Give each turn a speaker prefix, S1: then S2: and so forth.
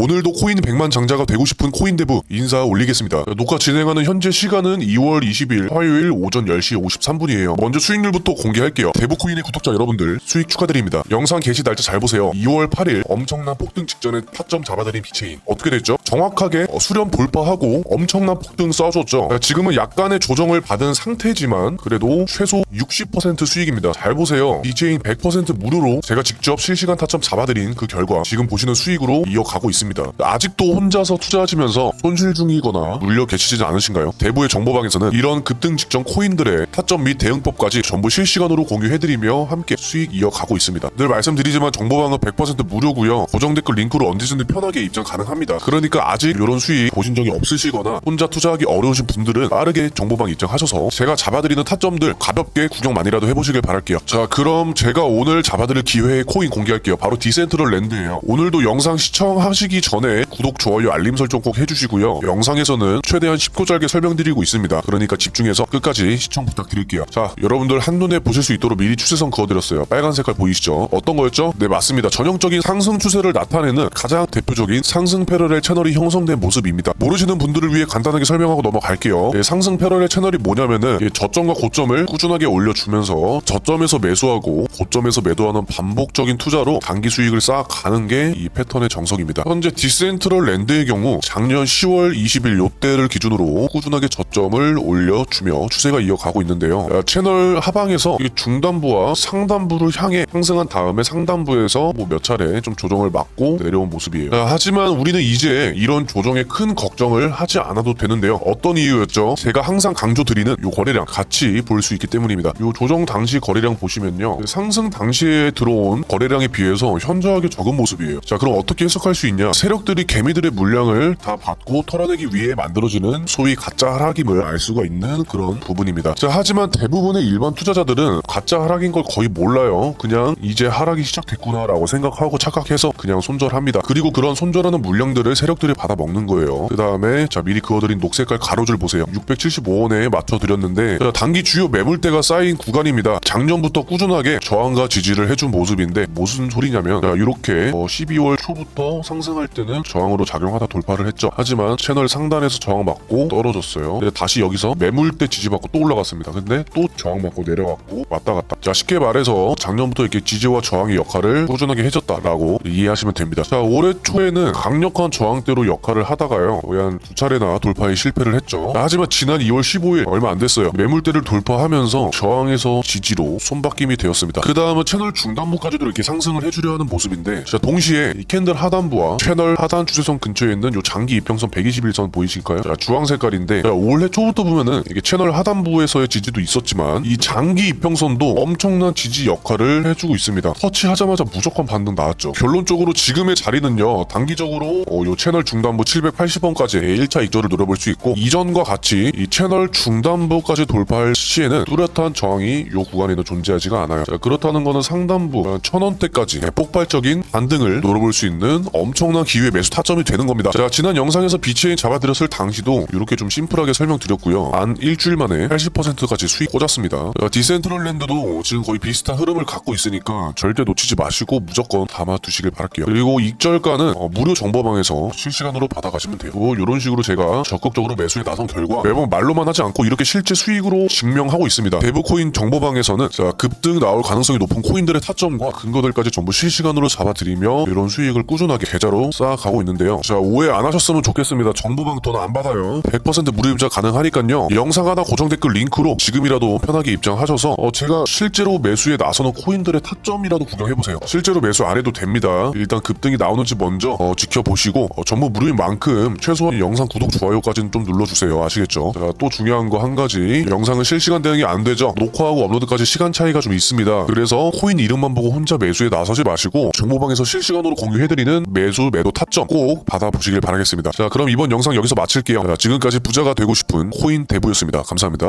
S1: 오늘도 코인 100만 장자가 되고 싶은 코인대부 인사 올리겠습니다. 녹화 진행하는 현재 시간은 2월 20일 화요일 오전 10시 53분이에요. 먼저 수익률부터 공개할게요. 대부 코인의 구독자 여러분들 수익 축하드립니다. 영상 게시 날짜 잘 보세요. 2월 8일 엄청난 폭등 직전에 타점 잡아드린 비체인 어떻게 됐죠? 정확하게 어, 수렴 돌파하고 엄청난 폭등 쏴줬죠. 아, 지금은 약간의 조정을 받은 상태지만 그래도 최소 60% 수익입니다. 잘 보세요. 비체인 100% 무료로 제가 직접 실시간 타점 잡아드린 그 결과 지금 보시는 수익으로 이어가고 있습니다. 아직도 혼자서 투자하시면서 손실 중이거나 물려 계시지 않으신가요? 대부의 정보방에서는 이런 급등 직전 코인들의 타점 및 대응법까지 전부 실시간으로 공유해드리며 함께 수익 이어가고 있습니다. 늘 말씀드리지만 정보방은 100% 무료고요. 고정 댓글 링크로 언제든지 편하게 입장 가능합니다. 그러니까 아직 이런 수익 보신 적이 없으시거나 혼자 투자하기 어려우신 분들은 빠르게 정보방 입장하셔서 제가 잡아드리는 타점들 가볍게 구경만이라도 해보시길 바랄게요. 자 그럼 제가 오늘 잡아드릴 기회의 코인 공개할게요. 바로 디센트럴 랜드예요. 오늘도 영상 시청하시기 전에 구독, 좋아요, 알림 설정 꼭 해주시고요. 영상에서는 최대한 쉽고 짧게 설명드리고 있습니다. 그러니까 집중해서 끝까지 시청 부탁드릴게요. 자 여러분들 한눈에 보실 수 있도록 미리 추세선 그어드렸어요. 빨간 색깔 보이시죠? 어떤 거였죠? 네 맞습니다. 전형적인 상승 추세를 나타내는 가장 대표적인 상승 패러렐 채널이 형성된 모습입니다. 모르시는 분들을 위해 간단하게 설명하고 넘어갈게요. 예, 상승 패러렐 채널이 뭐냐면은 예, 저점과 고점을 꾸준하게 올려주면서 저점에서 매수하고 고점에서 매도하는 반복적인 투자로 단기 수익을 쌓아가는 게 이 패턴의 정석입니다. 현재 디센트럴 랜드의 경우 작년 10월 20일 요때를 기준으로 꾸준하게 저점을 올려주며 추세가 이어가고 있는데요. 아, 채널 하방에서 이 중단부와 상단부를 향해 상승한 다음에 상단부에서 뭐 몇 차례 좀 조정을 맞고 내려온 모습이에요. 아, 하지만 우리는 이제 이런 조정에 큰 걱정을 하지 않아도 되는데요. 어떤 이유였죠? 제가 항상 강조드리는 요 거래량 같이 볼 수 있기 때문입니다. 요 조정 당시 거래량 보시면요. 상승 당시에 들어온 거래량에 비해서 현저하게 적은 모습이에요. 자, 그럼 어떻게 해석할 수 있냐? 세력들이 개미들의 물량을 다 받고 털어내기 위해 만들어지는 소위 가짜 하락임을 알 수가 있는 그런 부분입니다. 자, 하지만 대부분의 일반 투자자들은 가짜 하락인 걸 거의 몰라요. 그냥 이제 하락이 시작됐구나라고 생각하고 착각해서 그냥 손절합니다. 그리고 그런 손절하는 물량들을 세력들이 받아 먹는 거예요. 그 다음에 자 미리 그어드린 녹색깔 가로줄 보세요. 675원에 맞춰 드렸는데 자, 단기 주요 매물대가 쌓인 구간입니다. 작년부터 꾸준하게 저항과 지지를 해준 모습인데 무슨 소리냐면 자, 이렇게 어, 12월 초부터 상승할 때는 저항으로 작용하다 돌파를 했죠. 하지만 채널 상단에서 저항받고 떨어졌어요. 근데 다시 여기서 매물대 지지받고 또 올라갔습니다. 근데 또 저항받고 내려갔고 왔다 갔다. 자 쉽게 말해서 작년부터 이렇게 지지와 저항의 역할을 꾸준하게 해줬다라고 이해하시면 됩니다. 자 올해 초에는 강력한 저항대로 역할을 하다가요. 거의 한 두 차례나 돌파에 실패를 했죠. 하지만 지난 2월 15일 얼마 안 됐어요. 매물대를 돌파하면서 저항에서 지지로 손바뀜이 되었습니다. 그 다음은 채널 중단부까지도 이렇게 상승을 해주려 하는 모습인데 자 동시에 이 캔들 하단부와 채널 하단 추세선 근처에 있는 요 장기 이평선 121선 보이실까요? 자 주황 색깔인데 자, 올해 초부터 보면은 이게 채널 하단부에서의 지지도 있었지만 이 장기 이평선도 엄청난 지지 역할을 해주고 있습니다. 터치하자마자 무조건 반등 나왔죠. 결론적으로 지금의 자리는요 단기적으로 어, 요 채널 중단부 780원까지 1차 익절을 노려볼 수 있고 이전과 같이 이 채널 중단부까지 돌파할 시에는 뚜렷한 저항이 요 구간에는 존재하지가 않아요. 자, 그렇다는 거는 상단부 천 원대까지 폭발적인 반등을 노려볼 수 있는 엄청난 기회 매수 타점이 되는 겁니다. 자 지난 영상에서 비체인 잡아드렸을 당시도 이렇게 좀 심플하게 설명드렸고요. 안 일주일 만에 80%까지 수익 꽂았습니다. 자, 디센트럴랜드도 지금 거의 비슷한 흐름을 갖고 있으니까 절대 놓치지 마시고 무조건 담아두시길 바랄게요. 그리고 익절가는 어, 무료 정보방에서 실시간으로 받아가시면 돼요. 이런 식으로 제가 적극적으로 매수에 나선 결과 매번 말로만 하지 않고 이렇게 실제 수익으로 증명하고 있습니다. 대부 코인 정보방에서는 자, 급등 나올 가능성이 높은 코인들의 타점과 근거들까지 전부 실시간으로 잡아드리며 이런 수익을 꾸준하게 계좌로 쌓아가고 있는데요. 자 오해 안 하셨으면 좋겠습니다. 정보방 돈 안 받아요. 100% 무료 입장 가능하니까요. 영상 하나 고정 댓글 링크로 지금이라도 편하게 입장하셔서 어, 제가 실제로 매수에 나서는 코인들의 타점이라도 구경해보세요. 실제로 매수 안 해도 됩니다. 일단 급등이 나오는지 먼저 어, 지켜보시고 어, 전부 무료인 만큼 최소한 영상 구독 좋아요까지는 좀 눌러주세요. 아시겠죠? 자, 또 중요한 거 한 가지 영상은 실시간 대응이 안 되죠. 녹화하고 업로드까지 시간 차이가 좀 있습니다. 그래서 코인 이름만 보고 혼자 매수에 나서지 마시고 정보방에서 실시간으로 공유해드리는 매수 매도 타점 꼭 받아보시길 바라겠습니다. 자 그럼 이번 영상 여기서 마칠게요. 자, 지금까지 부자가 되고 싶은 코인 대부였습니다. 감사합니다.